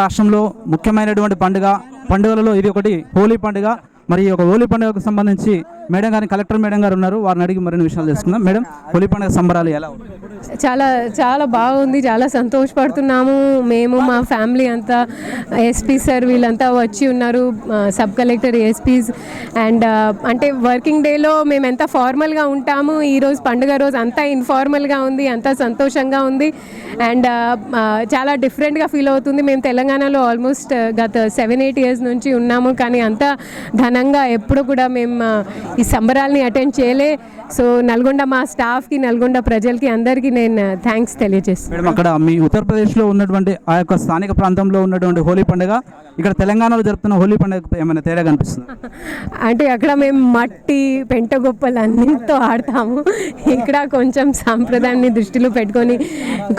రాష్ట్రంలో ముఖ్యమైనటువంటి పండుగ పండుగలలో ఇది ఒకటి హోలీ పండుగ. మరి ఒక హోలీ పండుగకు సంబంధించి మేడం గారిని కలెక్టర్ మేడం గారు ఉన్నారు. వారిని అడిగి మరిన్ని విషయాలు తెలుసుకుందాం. మేడం హోలీ పండుగ సంబరాలు ఎలా చాలా చాలా బాగుంది చాలా సంతోషపడుతున్నాము. మేము మా ఫ్యామిలీ అంతా ఎస్పీ సార్ వీళ్ళంతా వచ్చి ఉన్నారు సబ్ కలెక్టర్ ఎస్పీస్ అండ్ అంటే వర్కింగ్ డేలో మేము ఎంత ఫార్మల్గా ఉంటాము ఈరోజు పండుగ రోజు అంతా ఇన్ఫార్మల్గా ఉంది అంతా సంతోషంగా ఉంది. అండ్ చాలా డిఫరెంట్గా ఫీల్ అవుతుంది. మేము తెలంగాణలో ఆల్మోస్ట్ గత సెవెన్ ఎయిట్ ఇయర్స్ నుంచి ఉన్నాము కానీ అంత ఘనంగా ఎప్పుడు కూడా మేము ఈ సంబరాల్ని అటెండ్ చేయలే. సో నల్గొండ మా స్టాఫ్కి నల్గొండ ప్రజలకి అందరికీ నేను థ్యాంక్స్ తెలియజేస్తాను మేడం అక్కడ మీ ఉత్తరప్రదేశ్లో ఉన్నటువంటి ఆ యొక్క స్థానిక ప్రాంతంలో ఉన్నటువంటి హోలీ పండుగ ఇక్కడ తెలంగాణలో జరుపుతున్న హోలీ పండుగ ఏమైనా తేడా కనిపిస్తుంది? అంటే అక్కడ మేము మట్టి పెంటగొప్పలు అన్నింటితో ఆడతాము. ఇక్కడ కొంచెం సాంప్రదాయాన్ని దృష్టిలో పెట్టుకొని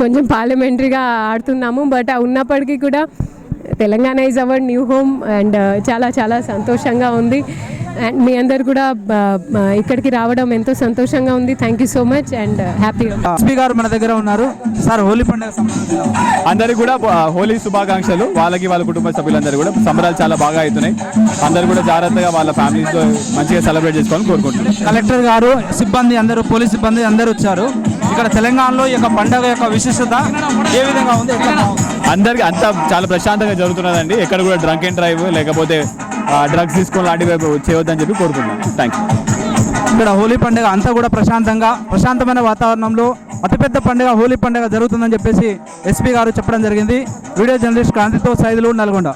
కొంచెం పార్లమెంటరీగా ఆడుతున్నాము. బట్ ఉన్నప్పటికీ కూడా Telangana is our new home and చాలా చాలా సంతోషంగా ఉంది. అండ్ మీ అందరు కూడా ఇక్కడికి రావడం ఎంతో సంతోషంగా ఉంది. Thank you so much and SP గారు మన దగ్గర ఉన్నారు. సార్ హోలీ పండుగ అందరికి కూడా హోలీ శుభాకాంక్షలు. వాళ్ళకి వాళ్ళ కుటుంబ సభ్యులందరూ కూడా సంబరాలు చాలా బాగా అవుతున్నాయి. అందరూ కూడా జాగ్రత్తగా వాళ్ళ ఫ్యామిలీస్తో మంచిగా సెలబ్రేట్ చేసుకోవాలని కోరుకుంటున్నాం. కలెక్టర్ గారు సిబ్బంది అందరూ పోలీస్ సిబ్బంది అందరూ వచ్చారు. ఇక్కడ తెలంగాణలో ఈ యొక్క పండుగ యొక్క విశిష్టత ఏ విధంగా ఉంది? అందరికి అంతా చాలా ప్రశాంతంగా జరుగుతున్నదండి. ఎక్కడ కూడా డ్రంక్ అండ్ డ్రైవ్ లేకపోతే డ్రగ్స్ తీసుకొని లాంటివి చేయవద్దని చెప్పి కోరుకుంటున్నాం. థ్యాంక్ యూ ఇక్కడ హోలీ పండుగ అంతా కూడా ప్రశాంతంగా ప్రశాంతమైన వాతావరణంలో అతిపెద్ద పండుగ హోలీ పండుగ జరుగుతుందని చెప్పేసి ఎస్పీ గారు చెప్పడం జరిగింది. వీడియో జర్నలిస్ట్ క్రాంతితో సైదులు నల్గొండ.